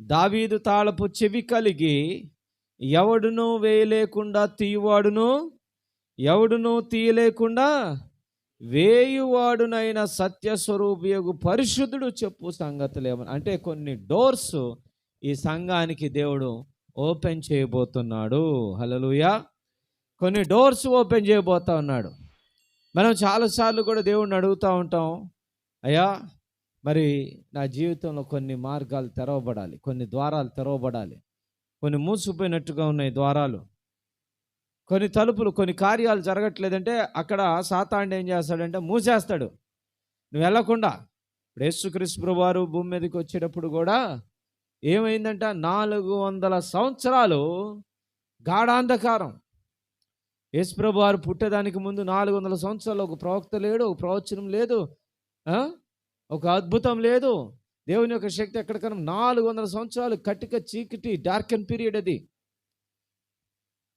దావీదు తాళపు చెవి కలిగి ఎవడును వేయలేకుండా తీయవాడును? ఎవడును తీయలేకుండా వేయువాడునైన సత్యస్వరూపియగు పరిశుద్ధుడు చెప్పు సంగతులు అంటే కొన్ని డోర్స్ ఈ సంఘానికి దేవుడు ఓపెన్ చేయబోతున్నాడు. హలలుయా కొన్ని డోర్స్ ఓపెన్ చేయబోతా ఉన్నాడు. మనం చాలాసార్లు కూడా దేవుడిని అడుగుతూ ఉంటాం. అయ్యా మరి నా జీవితంలో కొన్ని మార్గాలు తెరవబడాలి కొన్ని ద్వారాలు తెరవబడాలి. కొన్ని మూసిపోయినట్టుగా ఉన్నాయి ద్వారాలు. కొన్ని తలుపులు కొన్ని కార్యాలు జరగట్లేదంటే అక్కడ సాతాండు ఏం చేస్తాడంటే మూసేస్తాడు. నువ్వు వెళ్ళకుండా. ఇప్పుడు యేసుక్రీస్తు వారు భూమి మీదకి వచ్చేటప్పుడు కూడా ఏమైందంట? నాలుగు వందల సంవత్సరాలు గాఢాంధకారం. యేసుప్రభు వారు పుట్టేదానికి ముందు నాలుగు వందల సంవత్సరాలు ఒక ప్రవక్త లేడు ఒక ప్రవచనం లేదు. ఒక అద్భుతం లేదు. దేవుని యొక్క శక్తి ఎక్కడికన్నా నాలుగు వందల సంవత్సరాలు కటిక చీకటి డార్క్ అండ్ పీరియడ్ అది.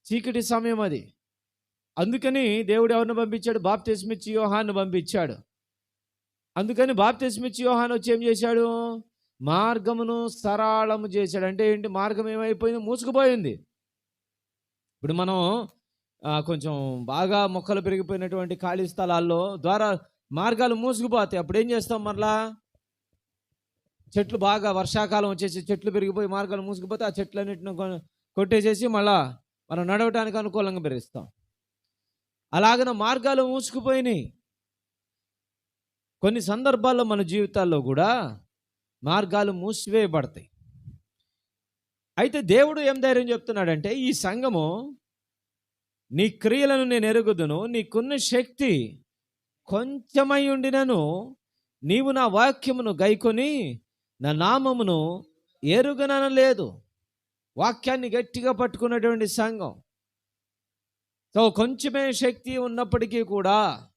చీకటి సమయం అది. అందుకని దేవుడు ఎవరిని పంపించాడు? బాప్తిస్మిచ్చి యోహాన్ని పంపించాడు. అందుకని బాప్తిస్మిచ్చి యోహాన్ వచ్చి ఏం చేశాడు? మార్గమును సరళము చేశాడు. అంటే ఏంటి? మార్గం ఏమైపోయింది? మూసుకుపోయింది. ఇప్పుడు మనం కొంచెం బాగా మొక్కలు పెరిగిపోయినటువంటి ఖాళీ స్థలాల్లో ద్వారా మార్గాలు మూసుకుపోతాయి. అప్పుడు ఏం చేస్తాం మరలా? చెట్లు బాగా వర్షాకాలం వచ్చేసి చెట్లు పెరిగిపోయి మార్గాలు మూసుకుపోతే ఆ చెట్లన్నింటిని కొ- కొట్టేసేసి మళ్ళా మనం నడవటానికి అనుకూలంగా పెరిగిస్తాం అలాగన మార్గాలు మూసుకుపోయినాయి. కొన్ని సందర్భాల్లో మన జీవితాల్లో కూడా మార్గాలు మూసివేయబడతాయి. అయితే దేవుడు ఏం ధైర్యం చెప్తున్నాడంటే ఈ సంఘము నీ క్రియలను నేను ఎరుగుదును నీకున్న శక్తి కొంచెమై ఉండినను నీవు నా వాక్యమును గైకొని నా నామమును ఎరుగనను లేదు వాక్యాన్ని గట్టిగా పట్టుకున్నటువంటి సంఘం. సో కొంచెమే శక్తి ఉన్నప్పటికీ కూడా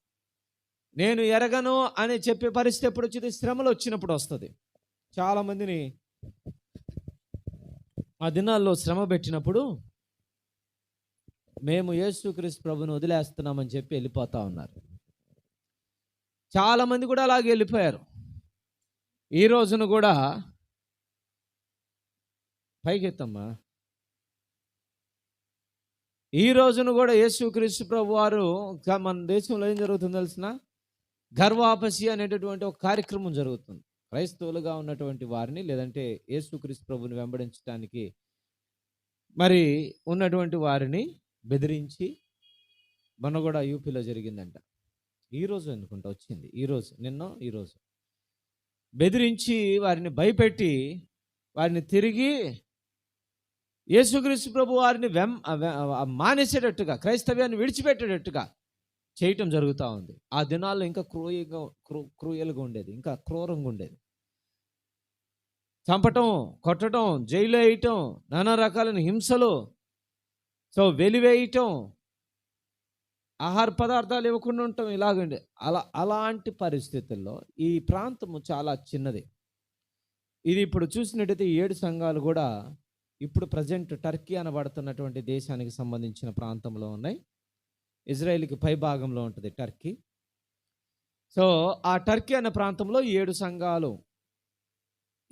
నేను ఎరగను అని చెప్పే పరిస్థితి ఎప్పుడు వచ్చింది? శ్రమలు వచ్చినప్పుడు వస్తుంది. చాలామందిని ఆ దినాల్లో శ్రమ పెట్టినప్పుడు మేము యేసుక్రీస్తు ప్రభుని వదిలేస్తున్నామని చెప్పి వెళ్ళిపోతా ఉన్నారు. చాలామంది కూడా అలాగే వెళ్ళిపోయారు. ఈ రోజున కూడా పైకెత్తమ్మా. ఈ రోజున కూడా యేసుక్రీస్తు ప్రభు వారు మన దేశంలో ఏం జరుగుతుందో తెలిసిన? గర్వాపసి అనేటటువంటి ఒక కార్యక్రమం జరుగుతుంది. క్రైస్తవులుగా ఉన్నటువంటి వారిని లేదంటే యేసుక్రీస్తు ప్రభుని వెంబడించడానికి మరి ఉన్నటువంటి వారిని బెదిరించి మొన్న కూడా యూపీలో జరిగిందంట. ఈరోజు అనుకుంటా వచ్చింది? ఈరోజు నిన్న ఈరోజు బెదిరించి వారిని భయపెట్టి వారిని తిరిగి యేసుక్రీస్తు ప్రభు వారిని వెం మానేసేటట్టుగా క్రైస్తవ్యాన్ని విడిచిపెట్టేటట్టుగా చేయటం జరుగుతూ ఉంది. ఆ దినాల్లో ఇంకా క్రూయంగా క్రూ క్రూయల్గా ఉండేది ఇంకా క్రూరంగా ఉండేది. చంపటం కొట్టడం జైలు వేయటం నానా రకాలైన హింసలు. సో వెలివేయటం ఆహార పదార్థాలు ఇవ్వకుండా ఉండటం ఇలాగండి. అలా అలాంటి పరిస్థితుల్లో ఈ ప్రాంతము చాలా చిన్నది. ఇది ఇప్పుడు చూసినట్టయితే ఏడు సంఘాలు కూడా ఇప్పుడు ప్రజెంట్ టర్కీ అనబడుతున్నటువంటి దేశానికి సంబంధించిన ప్రాంతంలో ఉన్నాయి. ఇజ్రాయెల్కి పై భాగంలో ఉంటుంది టర్కీ. సో ఆ టర్కీ అనే ప్రాంతంలో ఏడు సంఘాలు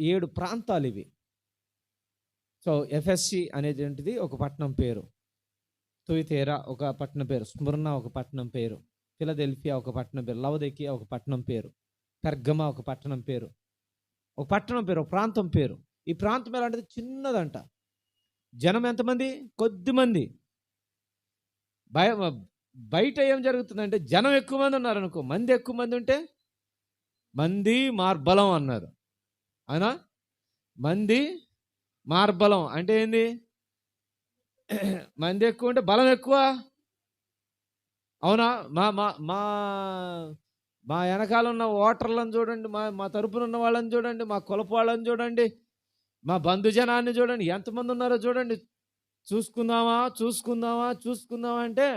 ఏడు ప్రాంతాలు ఇవి. సో ఎఫ్ఎస్సి అనేటువంటిది ఒక పట్టణం పేరు. తుయితేరా ఒక పట్టణం పేరు స్మృణ ఒక పట్టణం పేరు ఫిలదెల్ఫియా ఒక పట్టణం పేరు లవదెకియా ఒక పట్టణం పేరు పెర్గమ ఒక పట్టణం పేరు ఒక పట్టణం పేరు ఒక ప్రాంతం పేరు. ఈ ప్రాంతం ఎలాంటిది? చిన్నదంట. జనం ఎంతమంది? కొద్ది మంది. భయ బయట ఏం జరుగుతుందంటే జనం ఎక్కువ మంది ఉన్నారు అనుకో మంది ఎక్కువ మంది ఉంటే మంది మార్బలం అన్నారు. అవునా? మంది మార్బలం అంటే ఏంది? మంది ఎక్కువ ఉంటే బలం ఎక్కువ? అవునా? మా మా మా మా వెనకాల ఉన్న ఓటర్లను చూడండి మా మా తరపున ఉన్న వాళ్ళని చూడండి మా కులపు వాళ్ళని చూడండి మా బంధుజనాన్ని చూడండి ఎంతమంది ఉన్నారో చూడండి. చూసుకుందామా? చూసుకుందామా? చూసుకుందామా అంటే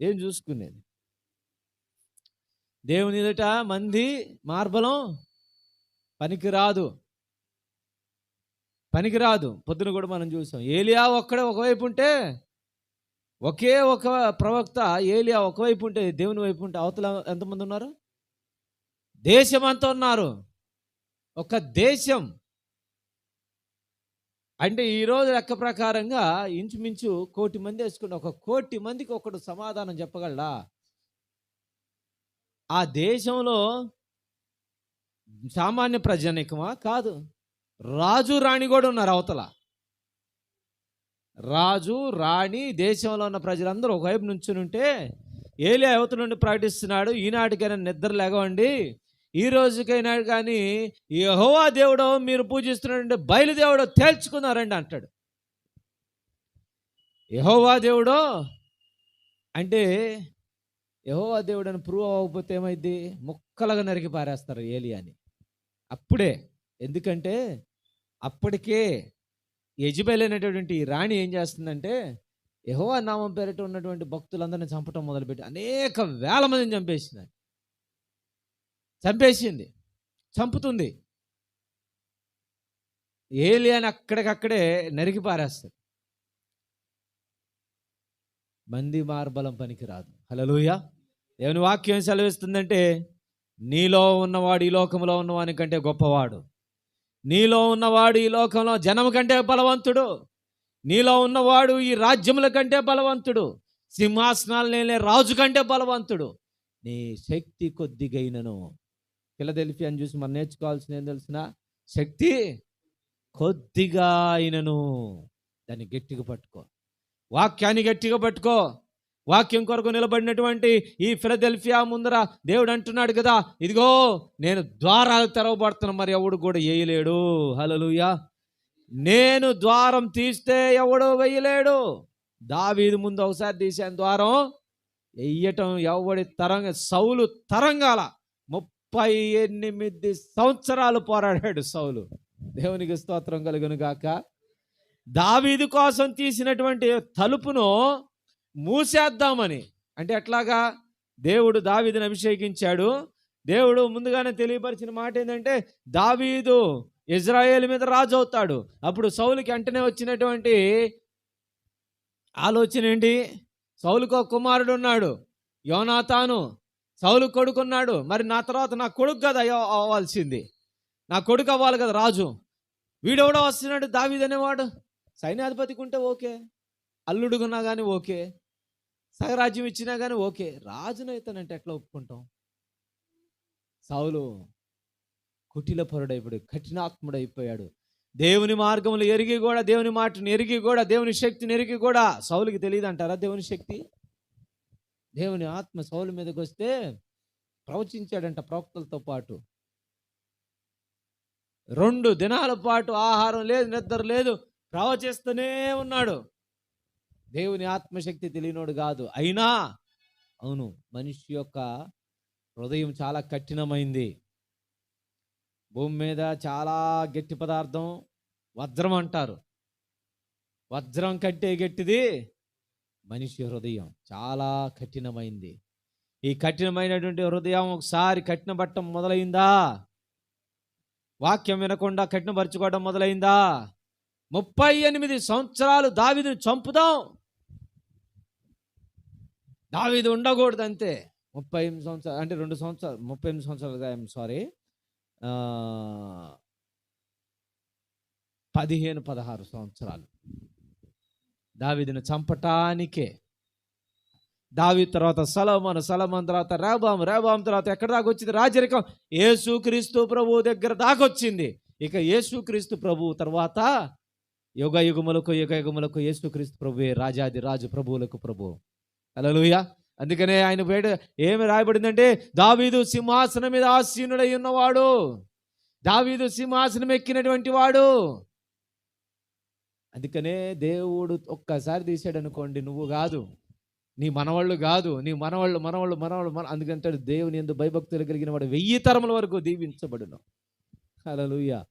ఏం చూసుకునేది? దేవుని ఎదుట మంది మార్బలం పనికిరాదు. పనికిరాదు. పొద్దున కూడా మనం చూసాం. ఏలియా ఒక్కడే ఒకవైపు ఉంటే ఒకే ఒక ప్రవక్త ఏలియా ఒకవైపు ఉంటే దేవుని వైపు ఉంటే అవతల ఎంతమంది ఉన్నారు? దేశం అంతా ఉన్నారు. ఒక దేశం. అంటే ఈరోజు లెక్క ప్రకారంగా ఇంచుమించు కోటి మంది వేసుకుని ఒక కోటి మందికి ఒకడు సమాధానం చెప్పగలడా? ఆ దేశంలో సామాన్య ప్రజానికమా? కాదు. రాజు రాణి కూడా ఉన్నారు అవతల. రాజు రాణి దేశంలో ఉన్న ప్రజలందరూ ఒకవైపు నుంచుని ఉంటే ఏలి అవతల నుండి ప్రకటిస్తున్నాడు ఈనాటికైనా నిద్ర లేగవండి ఈ రోజుకైనా కానీ యహోవా దేవుడో మీరు పూజిస్తున్నారంటే బయలుదేవుడో తేల్చుకున్నారండి అంటాడు. యహోవా దేవుడో అంటే యహోవా దేవుడని ప్రూవ్ అవ్వకపోతే ఏమైంది ముక్కలుగా నరికి పారేస్తారు అని అప్పుడే. ఎందుకంటే అప్పటికే యజబెల్ అనేటటువంటి ఈ రాణి ఏం చేస్తుందంటే యహోవా నామం పేరిట ఉన్నటువంటి భక్తులందరినీ చంపటం మొదలుపెట్టి అనేక వేల మందిని చంపేసింది. చంపేసింది. చంపుతుంది. ఏలియాని అక్కడికక్కడే నరికి పారేస్తారు. మంది మార్బలం పనికి రాదు హలలుయ దేవుని వాక్యం సెలవిస్తుందంటే నీలో ఉన్నవాడు ఈ లోకంలో ఉన్నవాని కంటే గొప్పవాడు. నీలో ఉన్నవాడు ఈ లోకంలో జనం కంటే బలవంతుడు. నీలో ఉన్నవాడు ఈ రాజ్యముల కంటే బలవంతుడు. సింహాసనాలు నేనే రాజు కంటే బలవంతుడు. నీ శక్తి కొద్దిగైనను. ఫిలదెల్ఫియా అని చూసి మనం నేర్చుకోవాల్సిన ఏం తెలిసిన? శక్తి కొద్దిగా అయినను. దాన్ని గట్టిగా పట్టుకో. వాక్యాన్ని గట్టిగా పట్టుకో. వాక్యం కొరకు నిలబడినటువంటి ఈ ఫిలదెల్ఫియా ముందర దేవుడు అంటున్నాడు కదా ఇదిగో నేను ద్వారాలు తెరవబడుతున్నా మరి ఎవడు కూడా వేయలేడు హలలుయా నేను ద్వారం తీస్తే ఎవడో వేయలేడు. దావీది ముందు ఒకసారి తీసాను ద్వారం. వెయ్యటం ఎవడి తరంగ సౌలు తరంగాల ముప్పై ఎనిమిది సంవత్సరాలు పోరాడాడు సౌలు. దేవునికి స్తోత్రం కలుగును గాక. దావీది కోసం తీసినటువంటి తలుపును మూసేద్దామని. అంటే ఎట్లాగా? దేవుడు దావీదుని అభిషేకించాడు. దేవుడు ముందుగానే తెలియపరిచిన మాట ఏంటంటే దావీదు ఇజ్రాయేల్ మీద రాజు అవుతాడు. అప్పుడు సౌలుకి వెంటనే వచ్చినటువంటి ఆలోచన ఏంటి? సౌలుకు ఒక కుమారుడు ఉన్నాడు యోనాతాను. సౌలు కొడుకున్నాడు. మరి నా తర్వాత నా కొడుకు కదా అవ్వాల్సింది. నా కొడుకు అవ్వాలి కదా రాజు. వీడెవడో వస్తున్నాడు దావీదనేవాడు సైన్యాధిపతికి ఉంటే ఓకే. అల్లుడుగున్నా కానీ ఓకే. సగరాజ్యం ఇచ్చినా కానీ ఓకే. రాజునైతేనంటే ఎట్లా ఒప్పుకుంటాం? సౌలు కుటిల పరుడైపోయాడు కఠినాత్ముడైపోయాడు. దేవుని మార్గములు ఎరిగి కూడా దేవుని మాటను ఎరిగి కూడా దేవుని శక్తిని ఎరిగి కూడా సౌలుకి తెలియదు అంటారా దేవుని శక్తి? దేవుని ఆత్మ సౌలు మీదకి వస్తే ప్రవచించాడంట ప్రవక్తలతో పాటు. రెండు దినాల పాటు ఆహారం లేదు నిద్ర లేదు ప్రవచిస్తూనే ఉన్నాడు. దేవుని ఆత్మశక్తి తెలియనోడు కాదు. అయినా అవును మనిషి యొక్క హృదయం చాలా కఠినమైంది. భూమి మీద చాలా గట్టి పదార్థం వజ్రం అంటారు. వజ్రం కంటే గట్టిది మనిషి హృదయం. చాలా కఠినమైంది. ఈ కఠినమైనటువంటి హృదయం ఒకసారి కఠినపట్టడం మొదలైందా? వాక్యం వినకుండా కఠినపరచుకోవడం మొదలైందా? ముప్పై ఎనిమిది సంవత్సరాలు దావిదిని చంపుదాం. దావీదు ఉండకూడదు అంతే ముప్పై ఎనిమిది సంవత్సరాలు అంటే రెండు సంవత్సరాలు ముప్పై ఎనిమిది సంవత్సరాలుగా ఐఎమ్ సారీ. పదిహేను పదహారు సంవత్సరాలు. దావీదును చంపటానికే. దావి తర్వాత సలమన్ సలమన్ తర్వాత రాబాం రాబాం తర్వాత ఎక్కడ దాకా వచ్చింది? రాజరికం. యేసుక్రీస్తు ప్రభు దగ్గర దాకా వచ్చింది. ఇక యేసుక్రీస్తు ప్రభువు తర్వాత యుగ యుగములకు యుగ యుగములకు యేసుక్రీస్తు ప్రభువే రాజాది రాజు ప్రభువులకు ప్రభువు అలలుయ అందుకనే ఆయన పేట ఏమి రాయబడిందంటే దావీదు సింహాసనం మీద ఆసీనుడై ఉన్నవాడు. దావీదు సింహాసనం ఎక్కినటువంటి వాడు. అందుకనే దేవుడు ఒక్కసారి తీసాడు అనుకోండి నువ్వు కాదు. నీ మనవాళ్ళు కాదు. నీ మనవాళ్ళు మనవాళ్ళు మనవాళ్ళు మన అందుకంటే దేవుని ఎందు భయభక్తులు కలిగిన వాడు వెయ్యి తరముల వరకు దీవించబడును. అలలుయ్యా